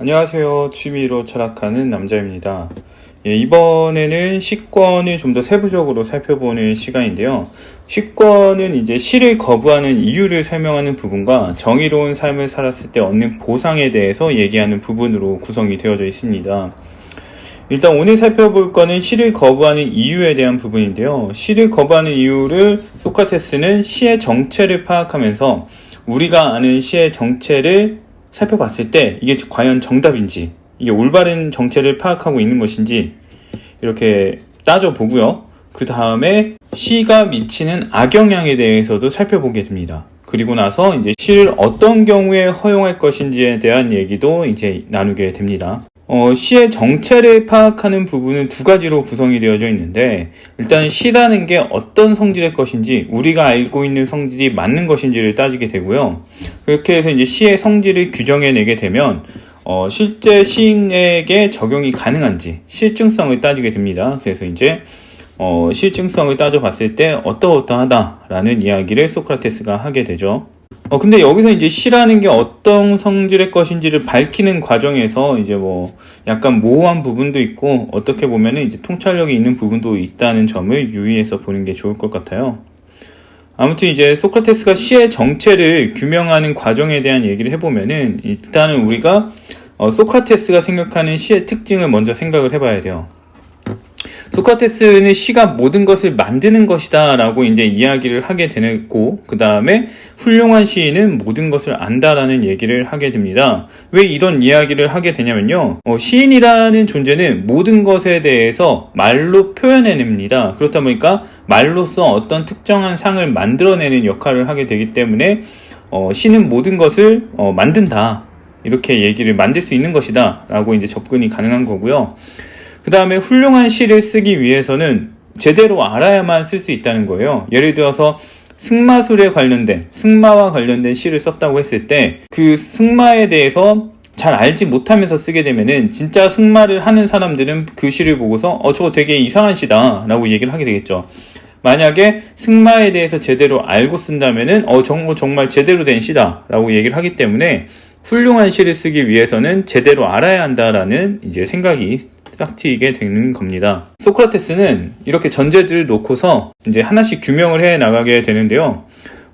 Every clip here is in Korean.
안녕하세요. 취미로 철학하는 남자입니다. 예, 이번에는 시권을 좀 더 세부적으로 살펴보는 시간인데요. 시권은 이제 시를 거부하는 이유를 설명하는 부분과 정의로운 삶을 살았을 때 얻는 보상에 대해서 얘기하는 부분으로 구성이 되어져 있습니다. 일단 오늘 살펴볼 거는 시를 거부하는 이유에 대한 부분인데요. 시를 거부하는 이유를 소크라테스는 시의 정체를 파악하면서 우리가 아는 시의 정체를 살펴봤을 때 이게 과연 정답인지 이게 올바른 정체를 파악하고 있는 것인지 이렇게 따져보고요. 그 다음에 시가 미치는 악영향에 대해서도 살펴보게 됩니다. 그리고 나서 이제 시를 어떤 경우에 허용할 것인지에 대한 얘기도 이제 나누게 됩니다. 어, 시의 정체를 파악하는 부분은 두 가지로 구성이 되어져 있는데 일단 시라는 게 어떤 성질의 것인지 우리가 알고 있는 성질이 맞는 것인지를 따지게 되고요. 그렇게 해서 이제 시의 성질을 규정해 내게 되면 어, 실제 시인에게 적용이 가능한지 실증성을 따지게 됩니다. 그래서 이제 어, 실증성을 따져봤을 때 어떠어떠하다라는 이야기를 소크라테스가 하게 되죠. 어, 근데 여기서 이제 시라는 게 어떤 성질의 것인지를 밝히는 과정에서 이제 뭐 약간 모호한 부분도 있고 어떻게 보면은 이제 통찰력이 있는 부분도 있다는 점을 유의해서 보는 게 좋을 것 같아요. 아무튼 이제 소크라테스가 시의 정체를 규명하는 과정에 대한 얘기를 해보면은 일단은 우리가 어, 소크라테스가 생각하는 시의 특징을 먼저 생각을 해봐야 돼요. 소크라테스는 시가 모든 것을 만드는 것이다 라고 이제 이야기를 하게 되고, 그 다음에 훌륭한 시인은 모든 것을 안다라는 얘기를 하게 됩니다. 왜 이런 이야기를 하게 되냐면요. 어, 시인이라는 존재는 모든 것에 대해서 말로 표현해냅니다. 그렇다 보니까 말로써 어떤 특정한 상을 만들어내는 역할을 하게 되기 때문에 어, 시는 모든 것을 어, 만든다. 이렇게 얘기를 만들 수 있는 것이다. 라고 이제 접근이 가능한 거고요. 그 다음에 훌륭한 시를 쓰기 위해서는 제대로 알아야만 쓸 수 있다는 거예요. 예를 들어서 승마술에 관련된, 승마와 관련된 시를 썼다고 했을 때 그 승마에 대해서 잘 알지 못하면서 쓰게 되면은 진짜 승마를 하는 사람들은 그 시를 보고서 어, 저거 되게 이상한 시다 라고 얘기를 하게 되겠죠. 만약에 승마에 대해서 제대로 알고 쓴다면은 어, 정말, 정말 제대로 된 시다 라고 얘기를 하기 때문에 훌륭한 시를 쓰기 위해서는 제대로 알아야 한다라는 이제 생각이 싹 트이게 되는 겁니다. 소크라테스는 이렇게 전제들을 놓고서 이제 하나씩 규명을 해 나가게 되는데요.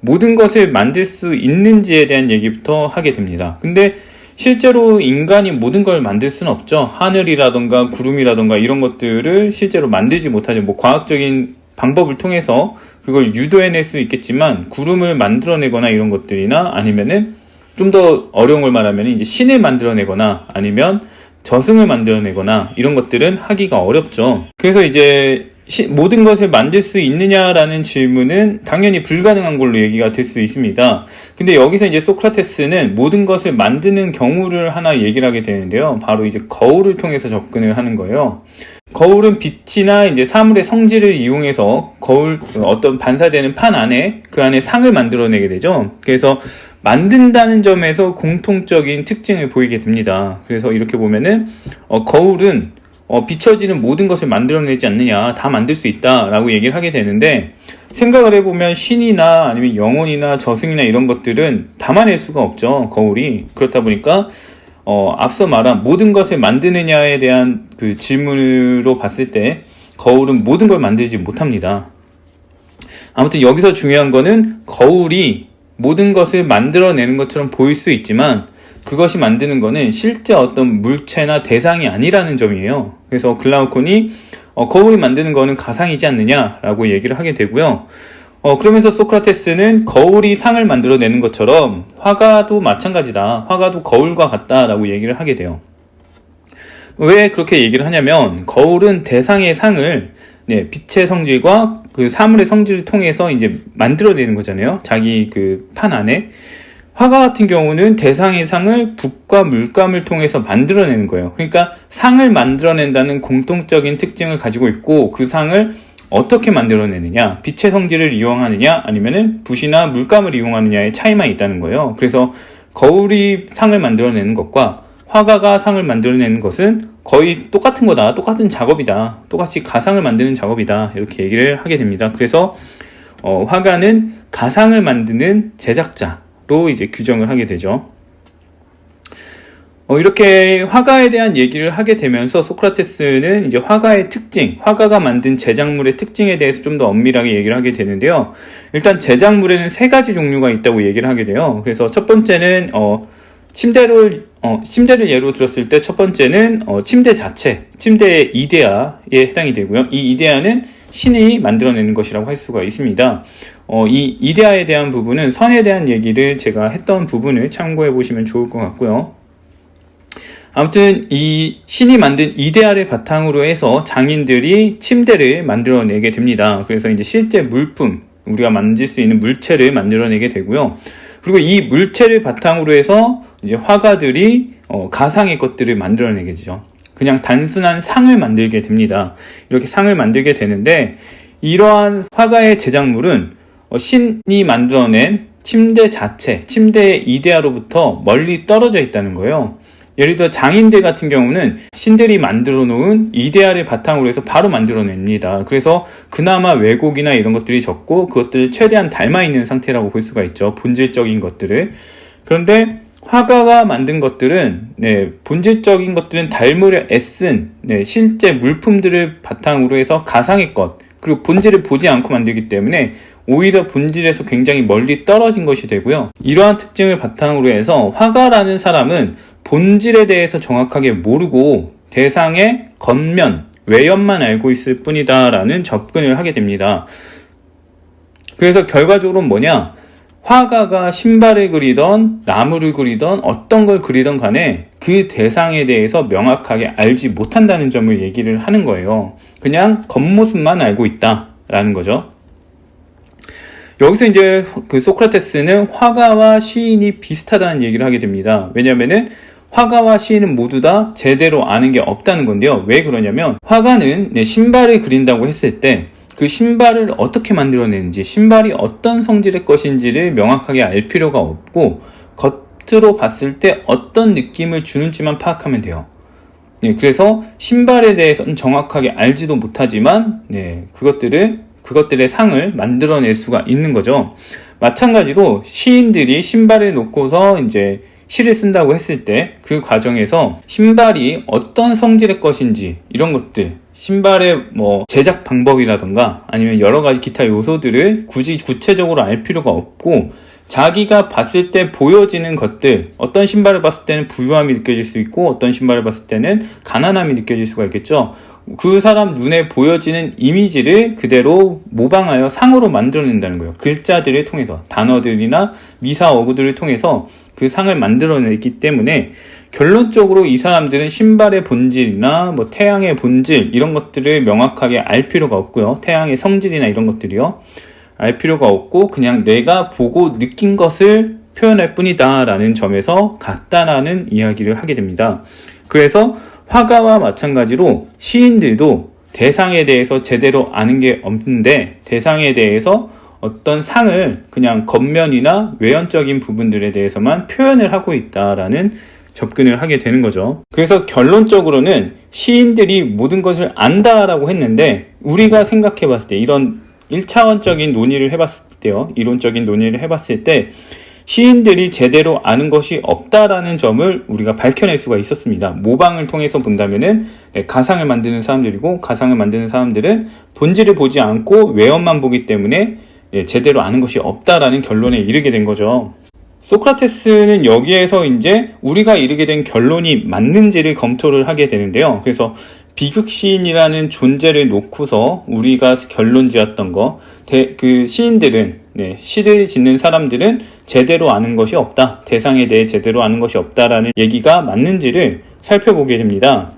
모든 것을 만들 수 있는지에 대한 얘기부터 하게 됩니다. 근데 실제로 인간이 모든 걸 만들 수는 없죠. 하늘이라던가 구름이라던가 이런 것들을 실제로 만들지 못하죠. 뭐 과학적인 방법을 통해서 그걸 유도해낼 수 있겠지만 구름을 만들어내거나 이런 것들이나 아니면은 좀 더 어려운 걸 말하면 이제 신을 만들어내거나 아니면 저승을 만들어내거나 이런 것들은 하기가 어렵죠. 그래서 이제 시, 모든 것을 만들 수 있느냐라는 질문은 당연히 불가능한 걸로 얘기가 될 수 있습니다. 근데 여기서 이제 소크라테스는 모든 것을 만드는 경우를 하나 얘기를 하게 되는데요. 바로 이제 거울을 통해서 접근을 하는 거예요. 거울은 빛이나 이제 사물의 성질을 이용해서 거울 어떤 반사되는 판 안에 그 안에 상을 만들어내게 되죠. 그래서 만든다는 점에서 공통적인 특징을 보이게 됩니다. 그래서 이렇게 보면은 어, 거울은 어, 비춰지는 모든 것을 만들어내지 않느냐 다 만들 수 있다라고 얘기를 하게 되는데 생각을 해보면 신이나 아니면 영혼이나 저승이나 이런 것들은 담아낼 수가 없죠 거울이 그렇다 보니까 어, 앞서 말한 모든 것을 만드느냐에 대한 그 질문으로 봤을 때 거울은 모든 걸 만들지 못합니다. 아무튼 여기서 중요한 거는 거울이 모든 것을 만들어내는 것처럼 보일 수 있지만 그것이 만드는 거는 실제 어떤 물체나 대상이 아니라는 점이에요. 그래서 글라우콘이 어, 거울이 만드는 거는 가상이지 않느냐라고 얘기를 하게 되고요. 어, 그러면서 소크라테스는 거울이 상을 만들어내는 것처럼 화가도 마찬가지다. 화가도 거울과 같다라고 얘기를 하게 돼요. 왜 그렇게 얘기를 하냐면 거울은 대상의 상을 네, 빛의 성질과 그 사물의 성질을 통해서 이제 만들어내는 거잖아요. 자기 그 판 안에. 화가 같은 경우는 대상의 상을 붓과 물감을 통해서 만들어내는 거예요. 그러니까 상을 만들어낸다는 공통적인 특징을 가지고 있고 그 상을 어떻게 만들어내느냐, 빛의 성질을 이용하느냐, 아니면은 붓이나 물감을 이용하느냐의 차이만 있다는 거예요. 그래서 거울이 상을 만들어내는 것과 화가가 상을 만들어내는 것은 거의 똑같은 거다. 똑같은 작업이다. 똑같이 가상을 만드는 작업이다. 이렇게 얘기를 하게 됩니다. 그래서 어, 화가는 가상을 만드는 제작자로 이제 규정을 하게 되죠. 어, 이렇게 화가에 대한 얘기를 하게 되면서 소크라테스는 이제 화가의 특징, 화가가 만든 제작물의 특징에 대해서 좀 더 엄밀하게 얘기를 하게 되는데요. 일단 제작물에는 세 가지 종류가 있다고 얘기를 하게 돼요. 그래서 첫 번째는 어, 침대를 어, 침대를 예로 들었을 때 첫 번째는 어, 침대 자체, 침대의 이데아에 해당이 되고요. 이 이데아는 신이 만들어내는 것이라고 할 수가 있습니다. 어, 이 이데아에 대한 부분은 선에 대한 얘기를 제가 했던 부분을 참고해 보시면 좋을 것 같고요. 아무튼 이 신이 만든 이데아를 바탕으로 해서 장인들이 침대를 만들어내게 됩니다. 그래서 이제 실제 물품, 우리가 만질 수 있는 물체를 만들어내게 되고요. 그리고 이 물체를 바탕으로 해서 이제 화가들이 어, 가상의 것들을 만들어내게 되죠. 그냥 단순한 상을 만들게 됩니다. 이렇게 상을 만들게 되는데 이러한 화가의 제작물은 어, 신이 만들어낸 침대 자체, 침대의 이데아로부터 멀리 떨어져 있다는 거예요. 예를 들어 장인들 같은 경우는 신들이 만들어 놓은 이데아를 바탕으로 해서 바로 만들어냅니다. 그래서 그나마 왜곡이나 이런 것들이 적고 그것들을 최대한 닮아 있는 상태라고 볼 수가 있죠. 본질적인 것들을. 그런데 화가가 만든 것들은 네, 본질적인 것들은 닮으려 애쓴 네, 실제 물품들을 바탕으로 해서 가상의 것 그리고 본질을 보지 않고 만들기 때문에 오히려 본질에서 굉장히 멀리 떨어진 것이 되고요. 이러한 특징을 바탕으로 해서 화가라는 사람은 본질에 대해서 정확하게 모르고 대상의 겉면, 외연만 알고 있을 뿐이다라는 접근을 하게 됩니다. 그래서 결과적으로 뭐냐? 화가가 신발을 그리던 나무를 그리던 어떤 걸 그리던 간에 그 대상에 대해서 명확하게 알지 못한다는 점을 얘기를 하는 거예요. 그냥 겉모습만 알고 있다라는 거죠. 여기서 이제 그 소크라테스는 화가와 시인이 비슷하다는 얘기를 하게 됩니다. 왜냐면은 화가와 시인은 모두 다 제대로 아는 게 없다는 건데요. 왜 그러냐면 화가는 네, 신발을 그린다고 했을 때 그 신발을 어떻게 만들어내는지 신발이 어떤 성질의 것인지를 명확하게 알 필요가 없고 겉으로 봤을 때 어떤 느낌을 주는지만 파악하면 돼요. 네, 그래서 신발에 대해서는 정확하게 알지도 못하지만 네, 그것들을 그것들의 상을 만들어낼 수가 있는 거죠. 마찬가지로 시인들이 신발을 놓고서 이제 시를 쓴다고 했을 때 그 과정에서 신발이 어떤 성질의 것인지 이런 것들 신발의 뭐 제작 방법이라던가 아니면 여러 가지 기타 요소들을 굳이 구체적으로 알 필요가 없고 자기가 봤을 때 보여지는 것들 어떤 신발을 봤을 때는 부유함이 느껴질 수 있고 어떤 신발을 봤을 때는 가난함이 느껴질 수가 있겠죠. 그 사람 눈에 보여지는 이미지를 그대로 모방하여 상으로 만들어낸다는 거예요. 글자들을 통해서 단어들이나 미사 어구들을 통해서 그 상을 만들어내기 때문에 결론적으로 이 사람들은 신발의 본질이나 뭐 태양의 본질 이런 것들을 명확하게 알 필요가 없고요. 태양의 성질이나 이런 것들이요. 알 필요가 없고 그냥 내가 보고 느낀 것을 표현할 뿐이다 라는 점에서 같다라는 이야기를 하게 됩니다. 그래서 화가와 마찬가지로 시인들도 대상에 대해서 제대로 아는 게 없는데 대상에 대해서 어떤 상을 그냥 겉면이나 외연적인 부분들에 대해서만 표현을 하고 있다라는 접근을 하게 되는 거죠. 그래서 결론적으로는 시인들이 모든 것을 안다라고 했는데 우리가 생각해 봤을 때 이런 1차원적인 논의를 해봤을 때요. 이론적인 논의를 해봤을 때 시인들이 제대로 아는 것이 없다라는 점을 우리가 밝혀낼 수가 있었습니다. 모방을 통해서 본다면은 네, 가상을 만드는 사람들이고 가상을 만드는 사람들은 본질을 보지 않고 외연만 보기 때문에 네, 제대로 아는 것이 없다라는 결론에 이르게 된 거죠. 소크라테스는 여기에서 이제 우리가 이르게 된 결론이 맞는지를 검토를 하게 되는데요. 그래서 비극 시인이라는 존재를 놓고서 우리가 결론 지었던 거, 대, 그 시인들은, 네, 시를 짓는 사람들은 제대로 아는 것이 없다. 대상에 대해 제대로 아는 것이 없다라는 얘기가 맞는지를 살펴보게 됩니다.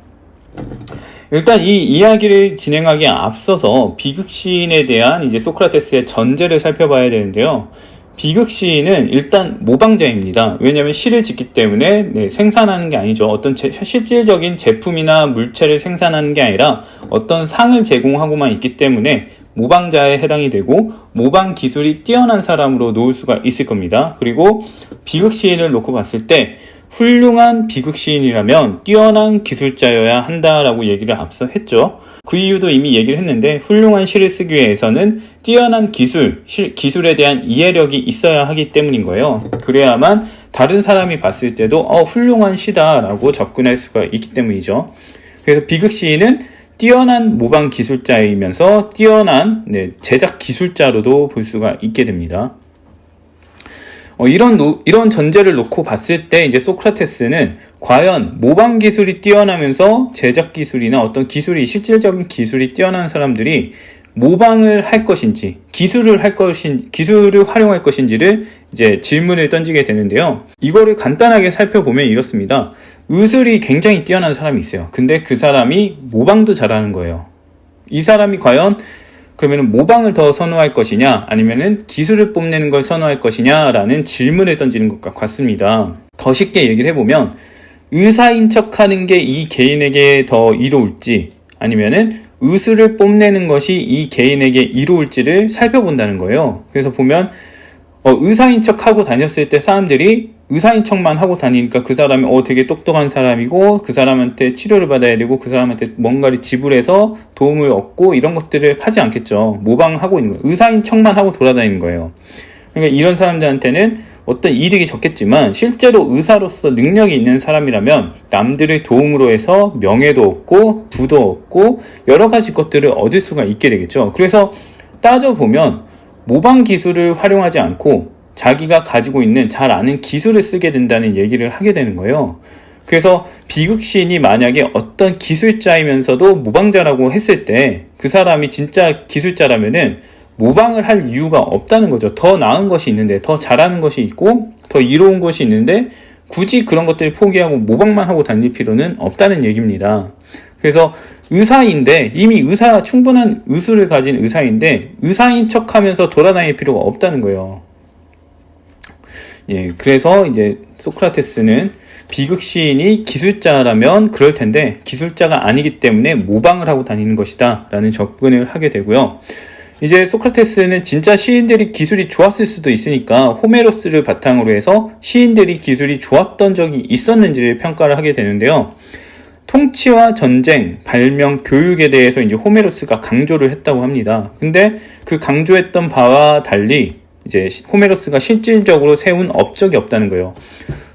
일단 이 이야기를 진행하기에 앞서서 비극 시인에 대한 이제 소크라테스의 전제를 살펴봐야 되는데요. 비극 시인은 일단 모방자입니다. 왜냐하면 시를 짓기 때문에 네, 생산하는 게 아니죠. 어떤 제, 실질적인 제품이나 물체를 생산하는 게 아니라 어떤 상을 제공하고만 있기 때문에 모방자에 해당이 되고 모방 기술이 뛰어난 사람으로 놓을 수가 있을 겁니다. 그리고 비극 시인을 놓고 봤을 때 훌륭한 비극 시인이라면 뛰어난 기술자여야 한다라고 얘기를 앞서 했죠. 그 이유도 이미 얘기를 했는데 훌륭한 시를 쓰기 위해서는 뛰어난 기술, 시, 기술에 대한 이해력이 있어야 하기 때문인 거예요. 그래야만 다른 사람이 봤을 때도 어, 훌륭한 시다라고 접근할 수가 있기 때문이죠. 그래서 비극 시인은 뛰어난 모방 기술자이면서 뛰어난 네, 제작 기술자로도 볼 수가 있게 됩니다. 어, 이런 노- 이런 전제를 놓고 봤을 때 이제 소크라테스는 과연 모방 기술이 뛰어나면서 제작 기술이나 어떤 기술이 실질적인 기술이 뛰어난 사람들이 모방을 할 것인지 기술을 할 것인 기술을 활용할 것인지를 이제 질문을 던지게 되는데요. 이거를 간단하게 살펴보면 이렇습니다. 의술이 굉장히 뛰어난 사람이 있어요. 근데 그 사람이 모방도 잘하는 거예요. 이 사람이 과연 그러면 모방을 더 선호할 것이냐 아니면은 기술을 뽐내는 걸 선호할 것이냐라는 질문을 던지는 것과 같습니다. 더 쉽게 얘기를 해보면 의사인 척 하는 게 이 개인에게 더 이로울지 아니면은 의술을 뽐내는 것이 이 개인에게 이로울지를 살펴본다는 거예요. 그래서 보면 어, 의사인 척 하고 다녔을 때 사람들이 의사인 척만 하고 다니니까 그 사람이 어 되게 똑똑한 사람이고 그 사람한테 치료를 받아야 되고 그 사람한테 뭔가를 지불해서 도움을 얻고 이런 것들을 하지 않겠죠. 모방하고 있는 거예요. 의사인 척만 하고 돌아다니는 거예요. 그러니까 이런 사람들한테는 어떤 이득이 적겠지만 실제로 의사로서 능력이 있는 사람이라면 남들의 도움으로 해서 명예도 얻고 부도 얻고 여러 가지 것들을 얻을 수가 있게 되겠죠. 그래서 따져보면 모방 기술을 활용하지 않고 자기가 가지고 있는 잘 아는 기술을 쓰게 된다는 얘기를 하게 되는 거예요. 그래서 비극시인이 만약에 어떤 기술자이면서도 모방자라고 했을 때 그 사람이 진짜 기술자라면은 모방을 할 이유가 없다는 거죠. 더 나은 것이 있는데, 더 잘하는 것이 있고, 더 이로운 것이 있는데, 굳이 그런 것들을 포기하고 모방만 하고 다닐 필요는 없다는 얘기입니다. 그래서 의사인데, 이미 의사, 충분한 의술을 가진 의사인데, 의사인 척 하면서 돌아다닐 필요가 없다는 거예요. 예, 그래서 이제 소크라테스는 비극 시인이 기술자라면 그럴 텐데 기술자가 아니기 때문에 모방을 하고 다니는 것이다 라는 접근을 하게 되고요. 이제 소크라테스는 진짜 시인들이 기술이 좋았을 수도 있으니까 호메로스를 바탕으로 해서 시인들이 기술이 좋았던 적이 있었는지를 평가를 하게 되는데요. 통치와 전쟁, 발명, 교육에 대해서 이제 호메로스가 강조를 했다고 합니다. 근데 그 강조했던 바와 달리 이제 시- 호메로스가 실질적으로 세운 업적이 없다는 거예요.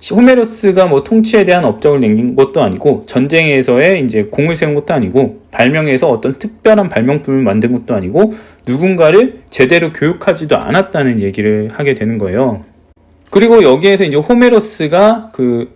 시- 호메로스가 뭐 통치에 대한 업적을 남긴 것도 아니고 전쟁에서의 이제 공을 세운 것도 아니고 발명에서 어떤 특별한 발명품을 만든 것도 아니고 누군가를 제대로 교육하지도 않았다는 얘기를 하게 되는 거예요. 그리고 여기에서 이제 호메로스가 그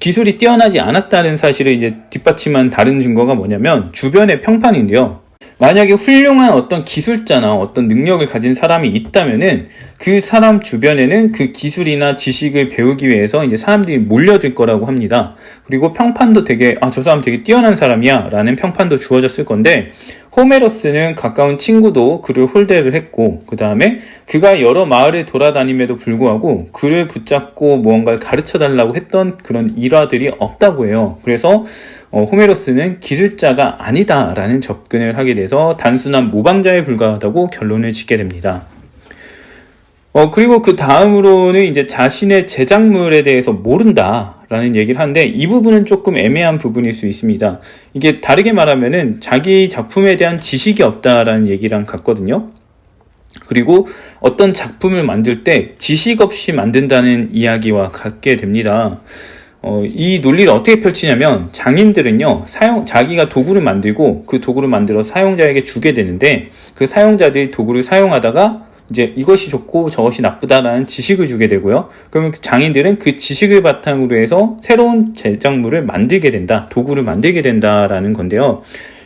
기술이 뛰어나지 않았다는 사실을 이제 뒷받침한 다른 증거가 뭐냐면 주변의 평판인데요. 만약에 훌륭한 어떤 기술자나 어떤 능력을 가진 사람이 있다면은 그 사람 주변에는 그 기술이나 지식을 배우기 위해서 이제 사람들이 몰려들 거라고 합니다. 그리고 평판도 되게 아 저 사람 되게 뛰어난 사람이야 라는 평판도 주어졌을 건데 호메로스는 가까운 친구도 그를 홀대를 했고 그 다음에 그가 여러 마을을 돌아다님에도 불구하고 그를 붙잡고 무언가를 가르쳐 달라고 했던 그런 일화들이 없다고 해요. 그래서 어, 호메로스는 기술자가 아니다라는 접근을 하게 돼서 단순한 모방자에 불과하다고 결론을 짓게 됩니다. 어, 그리고 그 다음으로는 이제 자신의 제작물에 대해서 모른다라는 얘기를 하는데 이 부분은 조금 애매한 부분일 수 있습니다. 이게 다르게 말하면은 자기 작품에 대한 지식이 없다라는 얘기랑 같거든요. 그리고 어떤 작품을 만들 때 지식 없이 만든다는 이야기와 같게 됩니다. 어, 이 논리를 어떻게 펼치냐면 장인들은요 사용 자기가 도구를 만들고 그 도구를 만들어 사용자에게 주게 되는데 그 사용자들이 도구를 사용하다가 이제 이것이 좋고 저것이 나쁘다라는 지식을 주게 되고요. 그러면 그 장인들은 그 지식을 바탕으로 해서 새로운 제작물을 만들게 된다, 도구를 만들게 된다라는 건데요.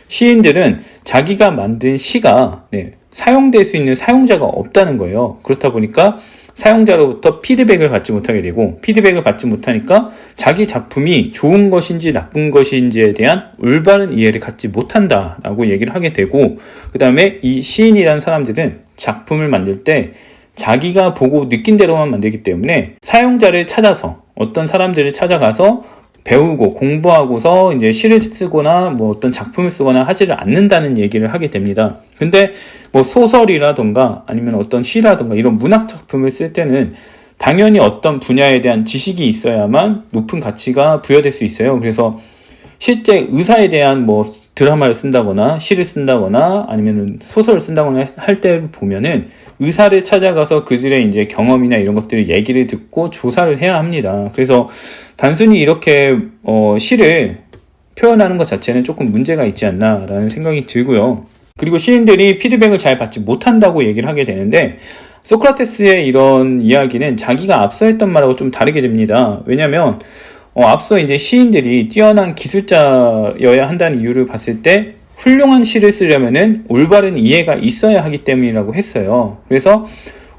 시인들은 자기가 만든 시가 네, 사용될 수 있는 사용자가 없다는 거예요. 그렇다 보니까 사용자로부터 피드백을 받지 못하게 되고 피드백을 받지 못하니까 자기 작품이 좋은 것인지 나쁜 것인지에 대한 올바른 이해를 갖지 못한다라고 얘기를 하게 되고 그 다음에 이 시인이라는 사람들은 작품을 만들 때 자기가 보고 느낀 대로만 만들기 때문에 사용자를 찾아서 어떤 사람들을 찾아가서 배우고 공부하고서 이제 시를 쓰거나 뭐 어떤 작품을 쓰거나 하지를 않는다는 얘기를 하게 됩니다. 근데 뭐 소설이라던가 아니면 어떤 시라던가 이런 문학 작품을 쓸 때는 당연히 어떤 분야에 대한 지식이 있어야만 높은 가치가 부여될 수 있어요. 그래서 실제 의사에 대한 뭐 드라마를 쓴다거나 시를 쓴다거나 아니면 소설을 쓴다거나 할 때 보면은 의사를 찾아가서 그들의 이제 경험이나 이런 것들을 얘기를 듣고 조사를 해야 합니다. 그래서 단순히 이렇게 어, 시를 표현하는 것 자체는 조금 문제가 있지 않나라는 생각이 들고요. 그리고 시인들이 피드백을 잘 받지 못한다고 얘기를 하게 되는데 소크라테스의 이런 이야기는 자기가 앞서 했던 말하고 좀 다르게 됩니다. 왜냐하면 어, 앞서 이제 시인들이 뛰어난 기술자여야 한다는 이유를 봤을 때 훌륭한 시를 쓰려면은 올바른 이해가 있어야 하기 때문이라고 했어요. 그래서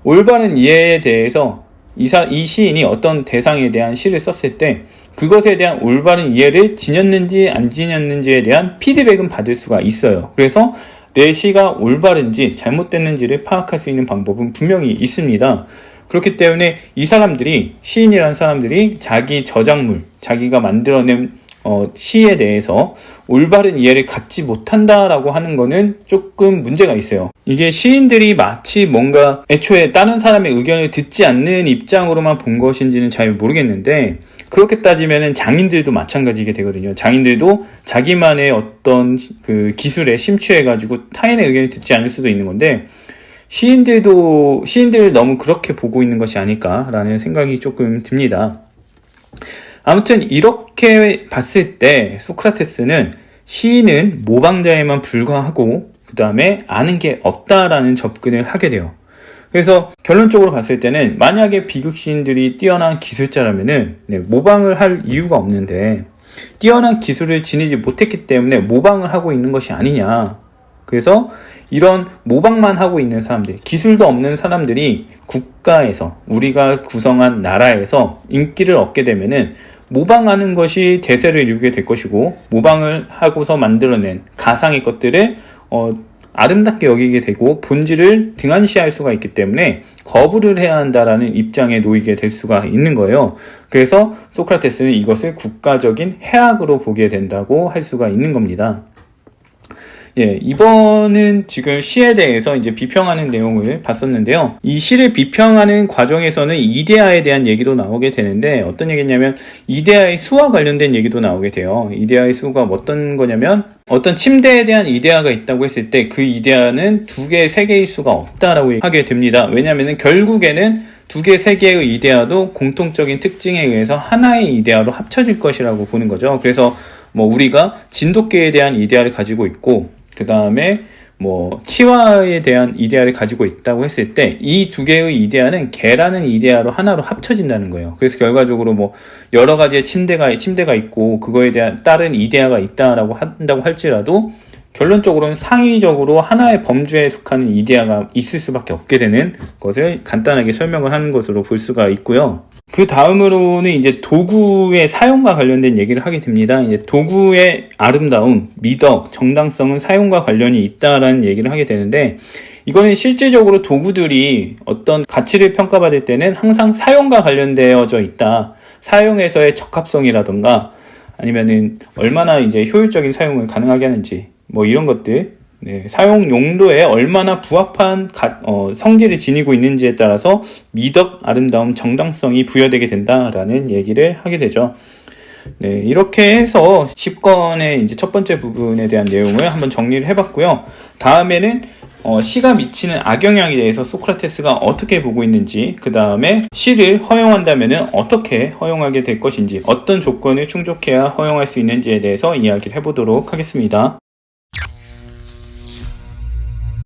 올바른 이해에 대해서 이, 사, 이 시인이 어떤 대상에 대한 시를 썼을 때 그것에 대한 올바른 이해를 지녔는지 안 지녔는지에 대한 피드백은 받을 수가 있어요. 그래서 내 시가 올바른지 잘못됐는지를 파악할 수 있는 방법은 분명히 있습니다. 그렇기 때문에 이 사람들이 시인이라는 사람들이 자기 저작물, 자기가 만들어낸 어, 시에 대해서 올바른 이해를 갖지 못한다라고 하는 거는 조금 문제가 있어요. 이게 시인들이 마치 뭔가 애초에 다른 사람의 의견을 듣지 않는 입장으로만 본 것인지는 잘 모르겠는데 그렇게 따지면은 장인들도 마찬가지게 되거든요. 장인들도 자기만의 어떤 그 기술에 심취해가지고 타인의 의견을 듣지 않을 수도 있는 건데 시인들도 시인들을 너무 그렇게 보고 있는 것이 아닐까라는 생각이 조금 듭니다. 아무튼 이렇게 봤을 때 소크라테스는 시인은 모방자에만 불과하고 그 다음에 아는 게 없다라는 접근을 하게 돼요. 그래서 결론적으로 봤을 때는 만약에 비극 시인들이 뛰어난 기술자라면은 네, 모방을 할 이유가 없는데 뛰어난 기술을 지니지 못했기 때문에 모방을 하고 있는 것이 아니냐. 그래서 이런 모방만 하고 있는 사람들, 기술도 없는 사람들이 국가에서 우리가 구성한 나라에서 인기를 얻게 되면은 모방하는 것이 대세를 이루게 될 것이고 모방을 하고서 만들어낸 가상의 것들을 어, 아름답게 여기게 되고 본질을 등한시할 수가 있기 때문에 거부를 해야 한다라는 입장에 놓이게 될 수가 있는 거예요. 그래서 소크라테스는 이것을 국가적인 해악으로 보게 된다고 할 수가 있는 겁니다. 예, 이번은 지금 시에 대해서 이제 비평하는 내용을 봤었는데요. 이 시를 비평하는 과정에서는 이데아에 대한 얘기도 나오게 되는데 어떤 얘기냐면 이데아의 수와 관련된 얘기도 나오게 돼요. 이데아의 수가 어떤 거냐면 어떤 침대에 대한 이데아가 있다고 했을 때 그 이데아는 두 개, 세 개일 수가 없다라고 하게 됩니다. 왜냐하면 결국에는 두 개, 세 개의 이데아도 공통적인 특징에 의해서 하나의 이데아로 합쳐질 것이라고 보는 거죠. 그래서 뭐 우리가 진돗개에 대한 이데아를 가지고 있고 그 다음에 뭐 치와에 대한 이데아를 가지고 있다고 했을 때 이 두 개의 이데아는 개라는 이데아로 하나로 합쳐진다는 거예요. 그래서 결과적으로 뭐 여러 가지의 침대가 침대가 있고 그거에 대한 다른 이데아가 있다라고 한다고 할지라도 결론적으로는 상위적으로 하나의 범주에 속하는 이데아가 있을 수밖에 없게 되는 것을 간단하게 설명을 하는 것으로 볼 수가 있고요. 그 다음으로는 이제 도구의 사용과 관련된 얘기를 하게 됩니다. 이제 도구의 아름다움, 미덕, 정당성은 사용과 관련이 있다라는 얘기를 하게 되는데 이거는 실질적으로 도구들이 어떤 가치를 평가받을 때는 항상 사용과 관련되어져 있다. 사용에서의 적합성이라던가 아니면은 얼마나 이제 효율적인 사용을 가능하게 하는지 뭐 이런 것들 네, 사용 용도에 얼마나 부합한 가, 어, 성질을 지니고 있는지에 따라서 미덕, 아름다움, 정당성이 부여되게 된다라는 얘기를 하게 되죠. 네, 이렇게 해서 10권의 이제 첫 번째 부분에 대한 내용을 한번 정리를 해봤고요. 다음에는 어, 시가 미치는 악영향에 대해서 소크라테스가 어떻게 보고 있는지, 그 다음에 시를 허용한다면 어떻게 허용하게 될 것인지, 어떤 조건을 충족해야 허용할 수 있는지에 대해서 이야기를 해보도록 하겠습니다.